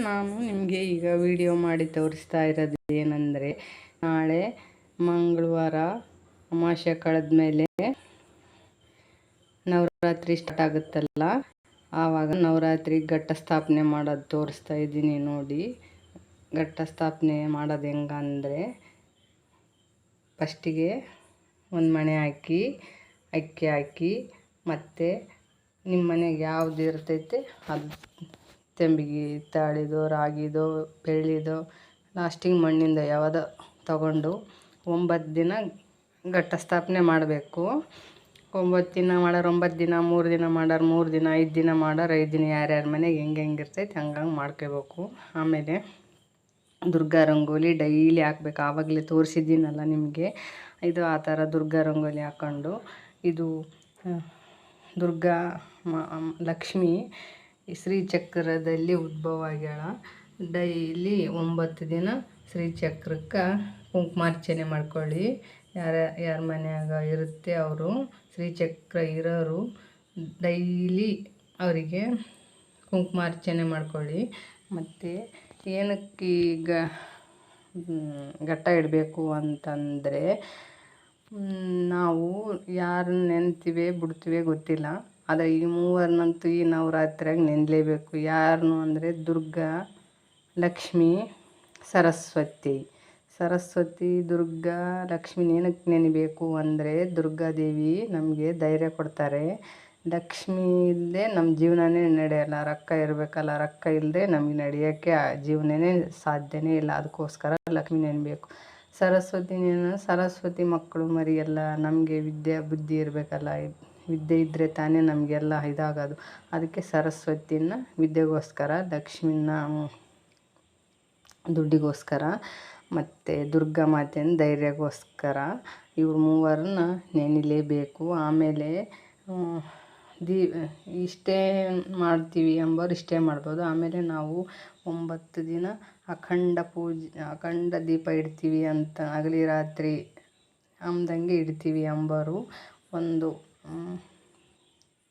ನಾನು ನಿಮಗೆ ಈಗ ವಿಡಿಯೋ ಮಾಡಿ ತೋರಿಸ್ತಾ ಇರೋದು ಏನಂದರೆ, ನಾಳೆ ಮಂಗಳವಾರ ಅಮಾವಾಸ್ಯೆ ಕಳೆದ ಮೇಲೆ ನವರಾತ್ರಿ ಸ್ಟಾರ್ಟ್ ಆಗುತ್ತಲ್ಲ? ಆವಾಗ ನವರಾತ್ರಿ ಘಟ್ಟ ಸ್ಥಾಪನೆ ಮಾಡೋದು ತೋರಿಸ್ತಾ ಇದ್ದೀನಿ ನೋಡಿ. ಘಟ್ಟ ಸ್ಥಾಪನೆ ಮಾಡೋದು ಹೆಂಗಂದರೆ ಫಸ್ಟಿಗೆ ಒಂದು ಮಣೆ ಹಾಕಿ, ಅಕ್ಕಿ ಹಾಕಿ, ಮತ್ತು ನಿಮ್ಮ ಮನೆಗೆ ಯಾವ್ದು ಇರ್ತೈತೆ ಅದು ತೆಂಬಿಗೆ, ತಾಳಿದೋ, ರಾಗಿದೋ, ಬೆಳ್ಳಿದೋ ಲಾಸ್ಟಿಗೆ ಮಣ್ಣಿಂದ ಯಾವುದೋ ತಗೊಂಡು ಒಂಬತ್ತು ದಿನ ಘಟ್ಟ ಸ್ಥಾಪನೆ ಮಾಡಬೇಕು. ಒಂಬತ್ತು ದಿನ ಮಾಡೋರು ಒಂಬತ್ತು ದಿನ, ಮೂರು ದಿನ ಮಾಡೋರು ಮೂರು ದಿನ, ಐದು ದಿನ ಮಾಡೋರು ಐದು ದಿನ ಯಾರ್ಯಾರ ಮನೆಗೆ ಹೆಂಗೆ ಹೆಂಗೆ ಇರ್ತೈತೆ ಹಂಗಂಗೆ ಮಾಡ್ಕೋಬೇಕು ಆಮೇಲೆ ದುರ್ಗಾ ರಂಗೋಲಿ ಡೈಲಿ ಹಾಕ್ಬೇಕು. ಆವಾಗಲೇ ತೋರಿಸಿದ್ದೀನಲ್ಲ ನಿಮಗೆ. ಇದು ಆ ಥರ ದುರ್ಗಾ ರಂಗೋಲಿ ಹಾಕ್ಕೊಂಡು ಇದು ದುರ್ಗಾ ಲಕ್ಷ್ಮಿ ಶ್ರೀಚಕ್ರದಲ್ಲಿ ಉದ್ಭವ ಆಗ್ಯಾಳ. ಡೈಲಿ ಒಂಬತ್ತು ದಿನ ಶ್ರೀಚಕ್ರಕ್ಕೆ ಕುಂಕುಮಾರ್ಚನೆ ಮಾಡ್ಕೊಳ್ಳಿ. ಯಾರ ಯಾರ ಮನೆಯಾಗ ಇರುತ್ತೆ ಅವರು, ಶ್ರೀಚಕ್ರ ಇರೋರು ಡೈಲಿ ಅವರಿಗೆ ಕುಂಕುಮಾರ್ಚನೆ ಮಾಡ್ಕೊಳ್ಳಿ. ಮತ್ತು ಏನಕ್ಕೆ ಈಗ ಘಟ್ಟ ಇಡಬೇಕು ಅಂತಂದರೆ ನಾವು ಯಾರು ನೆನ್ತೀವಿ, ಬಿಡ್ತೀವಿ ಗೊತ್ತಿಲ್ಲ. ಆದರೆ ಈ ಮೂವರನ್ನಂತೂ ಈ ನವರಾತ್ರಿಯಾಗ ನೆನಲೇಬೇಕು. ಯಾರನ್ನು ಅಂದರೆ ದುರ್ಗಾ, ಲಕ್ಷ್ಮಿ, ಸರಸ್ವತಿ. ಸರಸ್ವತಿ, ದುರ್ಗಾ, ಲಕ್ಷ್ಮಿ ಏನಕ್ಕೆ ನೆನಬೇಕು ಅಂದರೆ ದುರ್ಗಾದೇವಿ ನಮಗೆ ಧೈರ್ಯ ಕೊಡ್ತಾರೆ. ಲಕ್ಷ್ಮಿ ಇಲ್ಲದೆ ನಮ್ಮ ಜೀವನನೇ ನಡೆಯಲ್ಲ. ರೊಕ್ಕ ಇರಬೇಕಲ್ಲ, ರೊಕ್ಕ ಇಲ್ಲದೆ ನಮಗೆ ನಡೆಯೋಕ್ಕೆ ಜೀವನನೇ ಸಾಧ್ಯನೇ ಇಲ್ಲ. ಅದಕ್ಕೋಸ್ಕರ ಲಕ್ಷ್ಮಿ ನೆನಬೇಕು. ಸರಸ್ವತಿ ಸರಸ್ವತಿ ಮಕ್ಕಳು ಮರಿಯಲ್ಲ. ನಮಗೆ ವಿದ್ಯೆ ಬುದ್ಧಿ ಇರಬೇಕಲ್ಲ. ವಿದ್ಯೆ ಇದ್ದರೆ ತಾನೇ ನಮಗೆಲ್ಲ ಇದಾಗೋದು. ಅದಕ್ಕೆ ಸರಸ್ವತಿನ ವಿದ್ಯೆಗೋಸ್ಕರ, ಲಕ್ಷ್ಮಿನ ದುಡ್ಡಿಗೋಸ್ಕರ, ಮತ್ತು ದುರ್ಗಾ ಮಾತೆನ ಧೈರ್ಯಗೋಸ್ಕರ ಇವ್ರು ಮೂವರನ್ನ ನೆನಿಲೇಬೇಕು. ಆಮೇಲೆ ದೀ, ಇಷ್ಟೇ ಮಾಡ್ತೀವಿ ಎಂಬವ್ರು ಇಷ್ಟೇ ಮಾಡ್ಬೋದು. ಆಮೇಲೆ ನಾವು ಒಂಬತ್ತು ದಿನ ಅಖಂಡ ಪೂಜೆ, ಅಖಂಡ ದೀಪ ಇಡ್ತೀವಿ ಅಂತ ಹಗಲಿ ರಾತ್ರಿ ಅಂದಂಗೆ ಇಡ್ತೀವಿ ಎಂಬರು ಒಂದು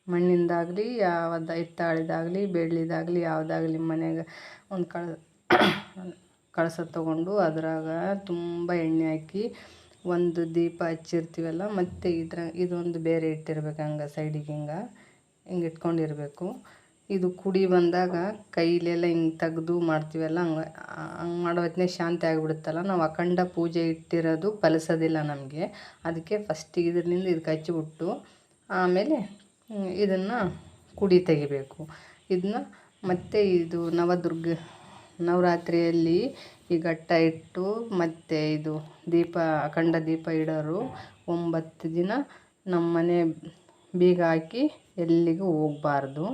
ಮಣ್ಣಿಂದಾಗಲಿ, ಯಾವ್ದು ಹಿತ್ತಾಳಿದಾಗ್ಲಿ ಬೆಳ್ಳಿದಾಗಲಿ ಯಾವುದಾಗಲಿ ಮನೆಗೆ ಒಂದು ಕಳ, ಕಳಸ ತೊಗೊಂಡು ಅದ್ರಾಗ ತುಂಬ ಎಣ್ಣೆ ಹಾಕಿ ಒಂದು ದೀಪ ಹಚ್ಚಿರ್ತೀವಲ್ಲ, ಮತ್ತು ಇದ್ರ, ಇದೊಂದು ಬೇರೆ ಇಟ್ಟಿರ್ಬೇಕು ಹಂಗೆ ಸೈಡಿಗೆ ಹಿಂಗೆ ಹಿಂಗೆ ಇಟ್ಕೊಂಡಿರಬೇಕು. ಇದು ಕುಡಿ ಬಂದಾಗ ಕೈಲೆಲ್ಲ ಹಿಂಗೆ ತೆಗ್ದು ಮಾಡ್ತೀವಲ್ಲ, ಹಂಗೆ ಹಂಗೆ ಮಾಡೋ ಹೊತ್ನ್ಯಾಗ ಶಾಂತಿ ಆಗಿಬಿಡುತ್ತಲ್ಲ, ನಾವು ಅಖಂಡ ಪೂಜೆ ಇಟ್ಟಿರೋದು ಫಲಿಸೋದಿಲ್ಲ ನಮಗೆ. ಅದಕ್ಕೆ ಫಸ್ಟಿಗೆ ಇದರಿಂದ ಇದಕ್ಕೆ ಹಚ್ಬಿಟ್ಟು ಆಮೇಲೆ ಇದನ್ನು ಕುಡಿ ತೆಗಿಬೇಕು. ಇದನ್ನ ಮತ್ತೆ ಇದು ನವದುರ್ಗ, ನವರಾತ್ರಿಯಲ್ಲಿ ಈ ಘಟ್ಟ ಇಟ್ಟು ಮತ್ತು ಇದು ದೀಪ, ಅಖಂಡ ದೀಪ ಇಡೋರು ಒಂಬತ್ತು ದಿನ ನಮ್ಮ ಮನೆ ಬೀಗ ಹಾಕಿ ಎಲ್ಲಿಗೂ ಹೋಗಬಾರ್ದು.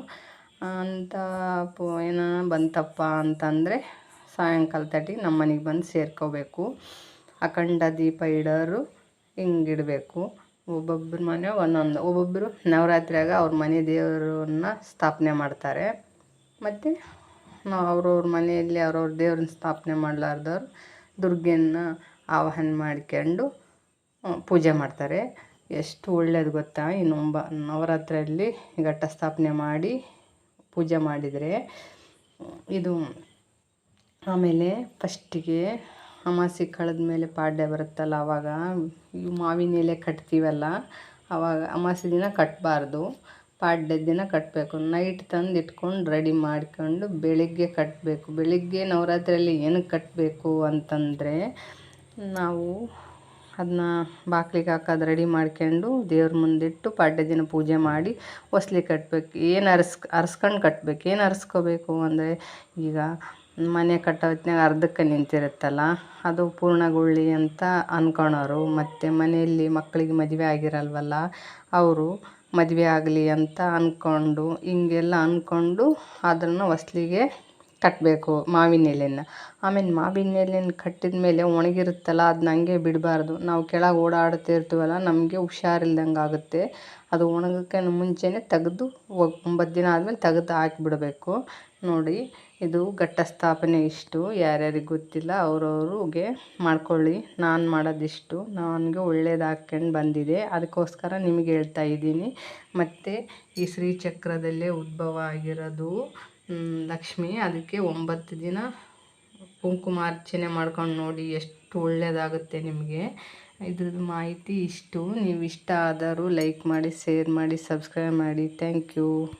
ಅಂತ ಪೋ, ಏನೋ ಬಂತಪ್ಪ ಅಂತಂದರೆ ಸಾಯಂಕಾಲ ತಟ್ಟಿಗೆ ನಮ್ಮ ಬಂದು ಸೇರ್ಕೋಬೇಕು. ಅಖಂಡ ದೀಪ ಇಡೋರು ಹಿಂಗೆ ಇಡಬೇಕು ಒಬ್ಬೊಬ್ರ ಮನೆ ಒಂದೊಂದು. ಒಬ್ಬೊಬ್ಬರು ನವರಾತ್ರಿಯಾಗ ಅವ್ರ ಮನೆ ದೇವರನ್ನ ಸ್ಥಾಪನೆ ಮಾಡ್ತಾರೆ. ಮತ್ತು ನಾವು ಅವ್ರವ್ರ ಮನೆಯಲ್ಲಿ ಅವ್ರವ್ರ ದೇವ್ರನ್ನ ಸ್ಥಾಪನೆ ಮಾಡಲಾರ್ದವ್ರು ದುರ್ಗೆಯನ್ನು ಆವಾಹನ ಮಾಡ್ಕೊಂಡು ಪೂಜೆ ಮಾಡ್ತಾರೆ. ಎಷ್ಟು ಒಳ್ಳೇದು ಗೊತ್ತಾ? ಈ ನೊಂಬ ನವರಾತ್ರಿಯಲ್ಲಿ ಘಟ್ಟ ಸ್ಥಾಪನೆ ಮಾಡಿ ಪೂಜೆ ಮಾಡಿದರೆ, ಇದು ಆಮೇಲೆ ಫಸ್ಟಿಗೆ ಅಮಾವಾಸ್ಯೆ ಕಳೆದ ಮೇಲೆ ಪಾಡ್ಯ ಬರುತ್ತಲ್ಲ ಆವಾಗ ಈ ಮಾವಿನ ಎಲೆ ಕಟ್ತೀವಲ್ಲ ಆವಾಗ ಅಮಾಸೆ ದಿನ ಕಟ್ಟಬಾರ್ದು ಪಾಡ್ಯ ದಿನ ಕಟ್ಟಬೇಕು ನೈಟ್ ತಂದು ಇಟ್ಕೊಂಡು ರೆಡಿ ಮಾಡ್ಕೊಂಡು ಬೆಳಿಗ್ಗೆ ಕಟ್ಟಬೇಕು ಬೆಳಿಗ್ಗೆ ನವರಾತ್ರಿಯಲ್ಲಿ ಏನಕ್ಕೆ ಕಟ್ಟಬೇಕು ಅಂತಂದರೆ, ನಾವು ಅದನ್ನ ಬಾಗ್ಲಿಗೆ ಹಾಕೋದು ರೆಡಿ ಮಾಡ್ಕೊಂಡು ದೇವ್ರ ಮುಂದಿಟ್ಟು ಪಾಡ್ಯ ದಿನ ಪೂಜೆ ಮಾಡಿ ಹೊಸ್ಲಿ ಕಟ್ಟಬೇಕು ಏನು ಅರ್ಸ್, ಅರ್ಸ್ಕೊಂಡು ಕಟ್ಟಬೇಕು ಏನು ಅರ್ಸ್ಕೋಬೇಕು ಅಂದರೆ ಈಗ ಮನೆ ಕಟ್ಟೋ ಹೊತ್ನ್ಯಾಗ ಅರ್ಧಕ್ಕೆ ನಿಂತಿರುತ್ತಲ್ಲ, ಅದು ಪೂರ್ಣಗೊಳ್ಳಿ ಅಂತ ಅನ್ಕೊಳೋರು. ಮತ್ತು ಮನೆಯಲ್ಲಿ ಮಕ್ಕಳಿಗೆ ಮದುವೆ ಆಗಿರಲ್ವಲ್ಲ, ಅವರು ಮದುವೆ ಆಗಲಿ ಅಂತ ಅಂದ್ಕೊಂಡು ಹಿಂಗೆಲ್ಲ ಅಂದ್ಕೊಂಡು ಅದನ್ನು ಹೊಸ್ಲಿಗೆ ಕಟ್ಟಬೇಕು ಮಾವಿನ ಎಲೆನ ಆಮೇಲೆ ಮಾವಿನ ಎಲೆನ ಕಟ್ಟಿದ ಮೇಲೆ ಒಣಗಿರುತ್ತಲ್ಲ ಅದನ್ನ ಹಂಗೆ ಬಿಡಬಾರ್ದು. ನಾವು ಕೆಳಗೆ ಓಡಾಡ್ತಿರ್ತೀವಲ್ಲ ನಮಗೆ ಹುಷಾರಿಲ್ದಂಗೆ ಆಗುತ್ತೆ. ಅದು ಒಣಗೋಕ್ಕಿಂತ ಮುಂಚೆನೇ ತೆಗೆದು ಒಂಬತ್ತು ದಿನ ಆದಮೇಲೆ ತೆಗೆದು ಹಾಕಿಬಿಡ್ಬೇಕು. ನೋಡಿ, ಇದು ಘಟ್ಟ ಸ್ಥಾಪನೆ ಇಷ್ಟು. ಯಾರ್ಯಾರಿಗೆ ಗೊತ್ತಿಲ್ಲ, ಅವ್ರವ್ರಿಗೆ ಮಾಡ್ಕೊಳ್ಳಿ. ನಾನು ಮಾಡೋದಿಷ್ಟು. ನನಗೆ ಒಳ್ಳೇದು ಹಾಕ್ಕೊಂಡು ಬಂದಿದೆ. ಅದಕ್ಕೋಸ್ಕರ ನಿಮಗೆ ಹೇಳ್ತಾ ಇದ್ದೀನಿ. ಮತ್ತು ಈ ಶ್ರೀಚಕ್ರದಲ್ಲೇ ಉದ್ಭವ ಆಗಿರೋದು ಲಕ್ಷ್ಮಿ, ಅದಕ್ಕೆ ಒಂಬತ್ತು ದಿನ ಕುಂಕುಮಾರ್ಚನೆ ಮಾಡ್ಕೊಂಡು ನೋಡಿ ಎಷ್ಟು ಒಳ್ಳೆಯದಾಗುತ್ತೆ ನಿಮಗೆ. ಇದ್ರದ್ದು ಮಾಹಿತಿ ಇಷ್ಟು. ನೀವು ಇಷ್ಟ ಆದರೂ ಲೈಕ್ ಮಾಡಿ, ಶೇರ್ ಮಾಡಿ, ಸಬ್ಸ್ಕ್ರೈಬ್ ಮಾಡಿ. Thank you.